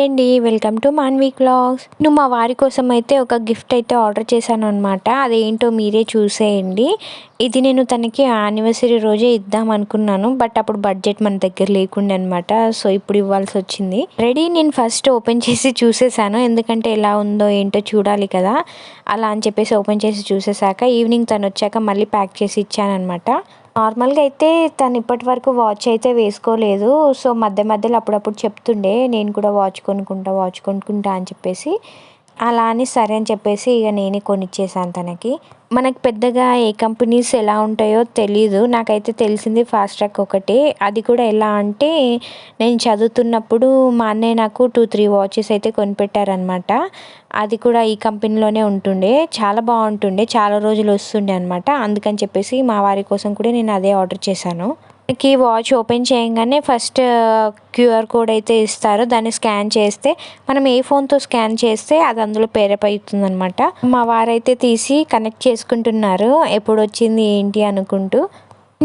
అండి welcome to Manvi క్లాగ్స్ నువ్వు మా వారి కోసం అయితే ఒక గిఫ్ట్ అయితే ఆర్డర్ చేశాను అనమాట అదేంటో మీరే చూసేయండి. ఇది నేను తనకి యానివర్సరీ రోజే ఇద్దాం అనుకున్నాను. బట్ అప్పుడు బడ్జెట్ మన దగ్గర లేకుండే అనమాట సో ఇప్పుడు ఇవ్వాల్సి వచ్చింది. రెడీ నేను ఫస్ట్ ఓపెన్ చేసి చూసేసాను ఎందుకంటే ఎలా ఉందో ఏంటో చూడాలి కదా. అలా అని చెప్పేసి ఓపెన్ చేసి చూసేసాక ఈవినింగ్ తను వచ్చాక మళ్ళీ ప్యాక్ చేసి ఇచ్చాను అనమాట నార్మల్గా అయితే తను ఇప్పటి వరకు వాచ్ అయితే వేసుకోలేదు. సో మధ్య మధ్యలో అప్పుడప్పుడు చెప్తుండే నేను కూడా వాచ్ కొనుక్కుంటా వాచ్ కొనుక్కుంటా అని చెప్పేసి. అలా అని సరే అని చెప్పేసి ఇక నేనే కొనిచ్చేసాను తనకి. మనకు పెద్దగా ఏ కంపెనీస్ ఎలా ఉంటాయో తెలీదు. నాకైతే తెలిసింది ఫాస్ట్ ట్రాక్ ఒకటే. అది కూడా ఎలా అంటే నేను చదువుతున్నప్పుడు మా అన్నయ్య నాకు టూ త్రీ వాచెస్ అయితే కొనిపెట్టారనమాట అది కూడా ఈ కంపెనీలోనే ఉంటుండే. చాలా బాగుంటుండే. చాలా రోజులు వస్తుండే అనమాట అందుకని చెప్పేసి మా వారి కోసం కూడా నేను అదే ఆర్డర్ చేశాను. మనకి వాచ్ ఓపెన్ చేయగానే ఫస్ట్ క్యూఆర్ కోడ్ అయితే ఇస్తారు. దాన్ని స్కాన్ చేస్తే మనం ఏ ఫోన్తో స్కాన్ చేస్తే అది అందులో పేరప్ అవుతుంది అనమాట మా వారైతే తీసి కనెక్ట్ చేసుకుంటున్నారు. ఎప్పుడు వచ్చింది ఏంటి అనుకుంటూ.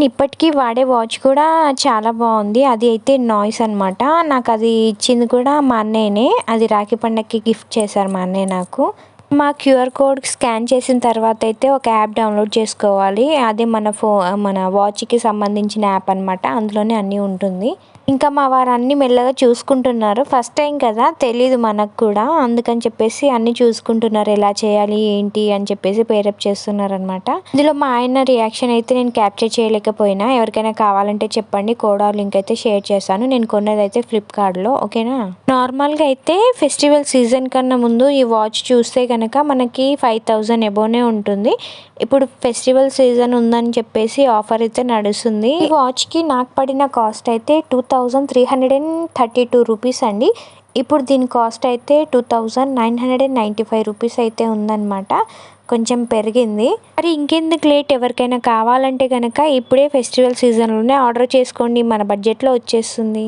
ఇప్పటికీ వాడే వాచ్ కూడా చాలా బాగుంది. అది అయితే నాయిస్ అనమాట. నాకు అది ఇచ్చింది కూడా మా అన్నయ్యనే. అది రాఖీ పండగకి గిఫ్ట్ చేశారు మా అన్నయ్య నాకు. మా క్యూఆర్ కోడ్ స్కాన్ చేసిన తర్వాత అయితే ఒక యాప్ డౌన్లోడ్ చేసుకోవాలి. అది మన ఫో మన వాచ్కి సంబంధించిన యాప్ అనమాట అందులోనే అన్నీ ఉంటుంది. ఇంకా మా వారు అన్ని మెల్లగా చూసుకుంటున్నారు. ఫస్ట్ టైం కదా తెలీదు మనకు కూడా. అందుకని చెప్పేసి అన్ని చూసుకుంటున్నారు. ఎలా చేయాలి ఏంటి అని చెప్పేసి పేరప్ చేస్తున్నారు అనమాట ఇందులో మా ఆయన రియాక్షన్ అయితే నేను క్యాప్చర్ చేయలేకపోయినా. ఎవరికైనా కావాలంటే చెప్పండి. కోడా లింక్ అయితే షేర్ చేశాను. నేను కొన్నది అయితే ఫ్లిప్కార్ట్లో ఓకేనా? నార్మల్గా అయితే ఫెస్టివల్ సీజన్ కన్నా ముందు ఈ వాచ్ చూస్తే కనుక మనకి ఫైవ్ థౌజండ్ ఎబోనే ఉంటుంది. ఇప్పుడు ఫెస్టివల్ సీజన్ ఉందని చెప్పేసి ఆఫర్ అయితే నడుస్తుంది. ఈ వాచ్కి నాకు పడిన కాస్ట్ అయితే two thousand three hundred and thirty two rupees అండి. ఇప్పుడు దీని కాస్ట్ అయితే two thousand nine hundred and ninety five rupees అయితే ఉందన్నమాట. కొంచెం పెరిగింది. మరి ఇంకెందుకు లేట్? ఎవరికైనా కావాలంటే కనుక ఇప్పుడే ఫెస్టివల్ సీజన్లోనే ఆర్డర్ చేసుకోండి. మన బడ్జెట్లో వచ్చేస్తుంది.